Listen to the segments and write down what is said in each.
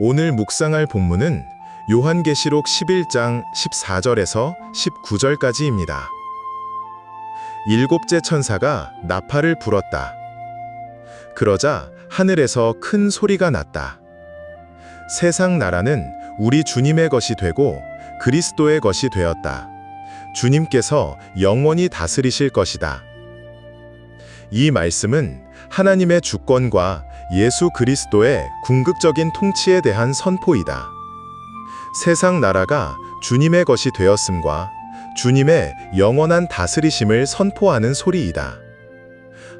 오늘 묵상할 본문은 요한계시록 11장 14절에서 19절까지입니다. 일곱째 천사가 나팔을 불었다. 그러자 하늘에서 큰 소리가 났다. 세상 나라는 우리 주님의 것이 되고 그리스도의 것이 되었다. 주님께서 영원히 다스리실 것이다. 이 말씀은 하나님의 주권과 예수 그리스도의 궁극적인 통치에 대한 선포이다. 세상 나라가 주님의 것이 되었음과 주님의 영원한 다스리심을 선포하는 소리이다.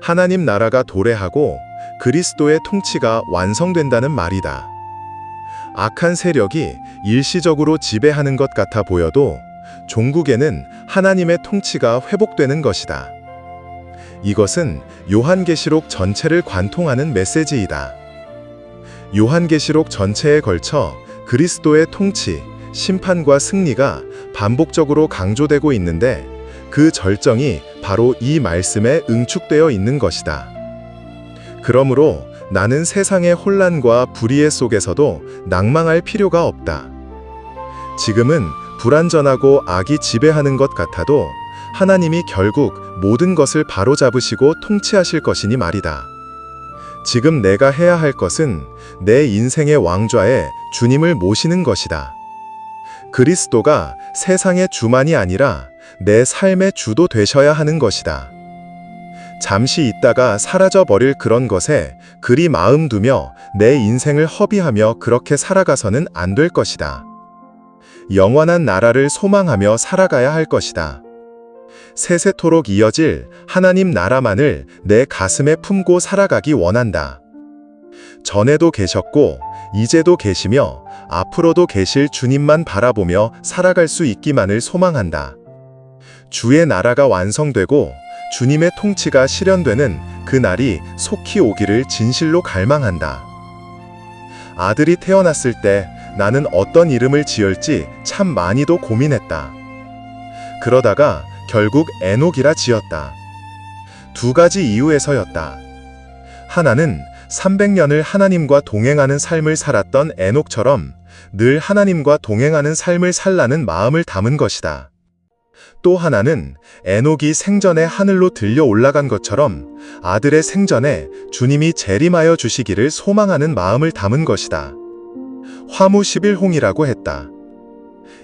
하나님 나라가 도래하고 그리스도의 통치가 완성된다는 말이다. 악한 세력이 일시적으로 지배하는 것 같아 보여도 종국에는 하나님의 통치가 회복되는 것이다. 이것은 요한계시록 전체를 관통하는 메시지이다. 요한계시록 전체에 걸쳐 그리스도의 통치, 심판과 승리가 반복적으로 강조되고 있는데 그 절정이 바로 이 말씀에 응축되어 있는 것이다. 그러므로 나는 세상의 혼란과 불의의 속에서도 낭망할 필요가 없다. 지금은 불완전하고 악이 지배하는 것 같아도 하나님이 결국 모든 것을 바로잡으시고 통치하실 것이니 말이다. 지금 내가 해야 할 것은 내 인생의 왕좌에 주님을 모시는 것이다. 그리스도가 세상의 주만이 아니라 내 삶의 주도 되셔야 하는 것이다. 잠시 있다가 사라져 버릴 그런 것에 그리 마음 두며 내 인생을 허비하며 그렇게 살아가서는 안 될 것이다. 영원한 나라를 소망하며 살아가야 할 것이다. 세세토록 이어질 하나님 나라만을 내 가슴에 품고 살아가기 원한다. 전에도 계셨고, 이제도 계시며, 앞으로도 계실 주님만 바라보며 살아갈 수 있기만을 소망한다. 주의 나라가 완성되고, 주님의 통치가 실현되는 그 날이 속히 오기를 진실로 갈망한다. 아들이 태어났을 때 나는 어떤 이름을 지을지 참 많이도 고민했다. 그러다가 결국 에녹이라 지었다. 두 가지 이유에서였다. 하나는 300년을 하나님과 동행하는 삶을 살았던 에녹처럼 늘 하나님과 동행하는 삶을 살라는 마음을 담은 것이다. 또 하나는 에녹이 생전에 하늘로 들려 올라간 것처럼 아들의 생전에 주님이 재림하여 주시기를 소망하는 마음을 담은 것이다. 화무 11홍이라고 했다.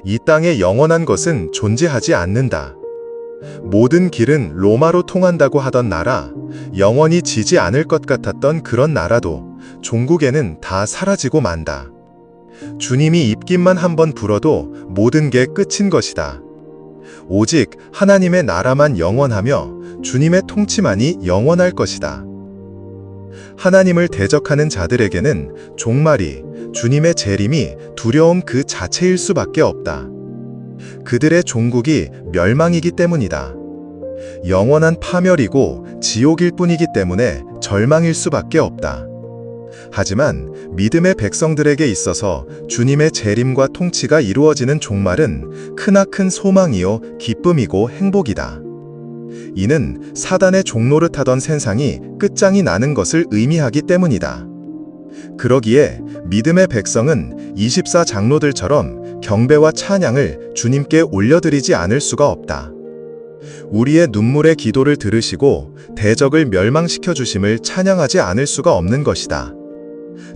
이 땅에 영원한 것은 존재하지 않는다. 모든 길은 로마로 통한다고 하던 나라, 영원히 지지 않을 것 같았던 그런 나라도 종국에는 다 사라지고 만다. 주님이 입김만 한번 불어도 모든 게 끝인 것이다. 오직 하나님의 나라만 영원하며 주님의 통치만이 영원할 것이다. 하나님을 대적하는 자들에게는 종말이 주님의 재림이 두려움 그 자체일 수밖에 없다. 그들의 종국이 멸망이기 때문이다. 영원한 파멸이고 지옥일 뿐이기 때문에 절망일 수밖에 없다. 하지만 믿음의 백성들에게 있어서 주님의 재림과 통치가 이루어지는 종말은 크나큰 소망이요 기쁨이고 행복이다. 이는 사단의 종노릇하던 세상이 끝장이 나는 것을 의미하기 때문이다. 그러기에 믿음의 백성은 24 장로들처럼 경배와 찬양을 주님께 올려드리지 않을 수가 없다. 우리의 눈물의 기도를 들으시고 대적을 멸망시켜 주심을 찬양하지 않을 수가 없는 것이다.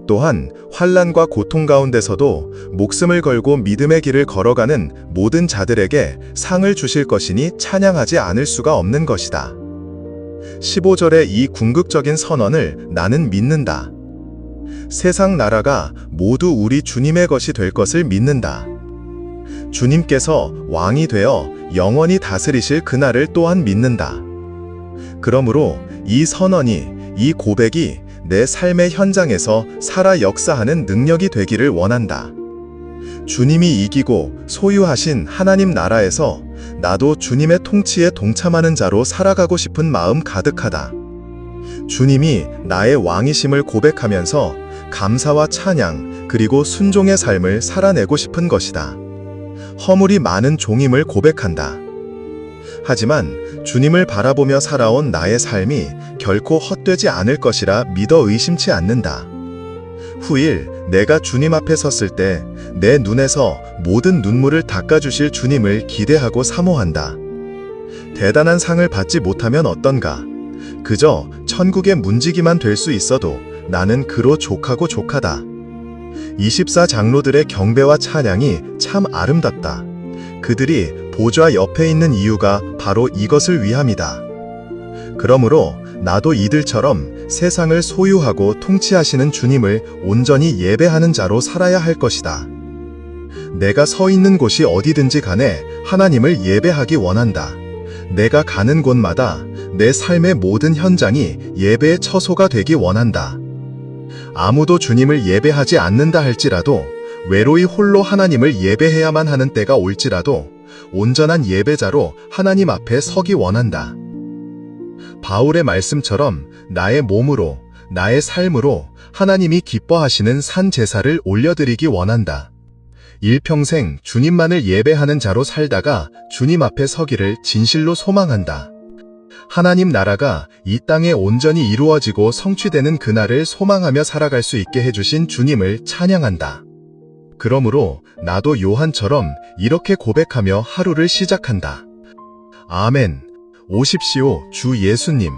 또한 환란과 고통 가운데서도 목숨을 걸고 믿음의 길을 걸어가는 모든 자들에게 상을 주실 것이니 찬양하지 않을 수가 없는 것이다. 15절의 이 궁극적인 선언을 나는 믿는다. 세상 나라가 모두 우리 주님의 것이 될 것을 믿는다. 주님께서 왕이 되어 영원히 다스리실 그날을 또한 믿는다. 그러므로 이 선언이, 이 고백이 내 삶의 현장에서 살아 역사하는 능력이 되기를 원한다. 주님이 이기고 소유하신 하나님 나라에서 나도 주님의 통치에 동참하는 자로 살아가고 싶은 마음 가득하다. 주님이 나의 왕이심을 고백하면서 감사와 찬양 그리고 순종의 삶을 살아내고 싶은 것이다. 허물이 많은 종임을 고백한다. 하지만 주님을 바라보며 살아온 나의 삶이 결코 헛되지 않을 것이라 믿어 의심치 않는다. 후일 내가 주님 앞에 섰을 때 내 눈에서 모든 눈물을 닦아주실 주님을 기대하고 사모한다. 대단한 상을 받지 못하면 어떤가? 그저 천국의 문지기만 될 수 있어도 나는 그로 족하고 족하다. 24 장로들의 경배와 찬양이 참 아름답다. 그들이 보좌 옆에 있는 이유가 바로 이것을 위함이다. 그러므로 나도 이들처럼 세상을 소유하고 통치하시는 주님을 온전히 예배하는 자로 살아야 할 것이다. 내가 서 있는 곳이 어디든지 간에 하나님을 예배하기 원한다. 내가 가는 곳마다 내 삶의 모든 현장이 예배의 처소가 되기 원한다. 아무도 주님을 예배하지 않는다 할지라도 외로이 홀로 하나님을 예배해야만 하는 때가 올지라도 온전한 예배자로 하나님 앞에 서기 원한다. 바울의 말씀처럼 나의 몸으로, 나의 삶으로 하나님이 기뻐하시는 산 제사를 올려드리기 원한다. 일평생 주님만을 예배하는 자로 살다가 주님 앞에 서기를 진실로 소망한다. 하나님 나라가 이 땅에 온전히 이루어지고 성취되는 그날을 소망하며 살아갈 수 있게 해주신 주님을 찬양한다. 그러므로 나도 요한처럼 이렇게 고백하며 하루를 시작한다. 아멘. 오십시오, 주 예수님.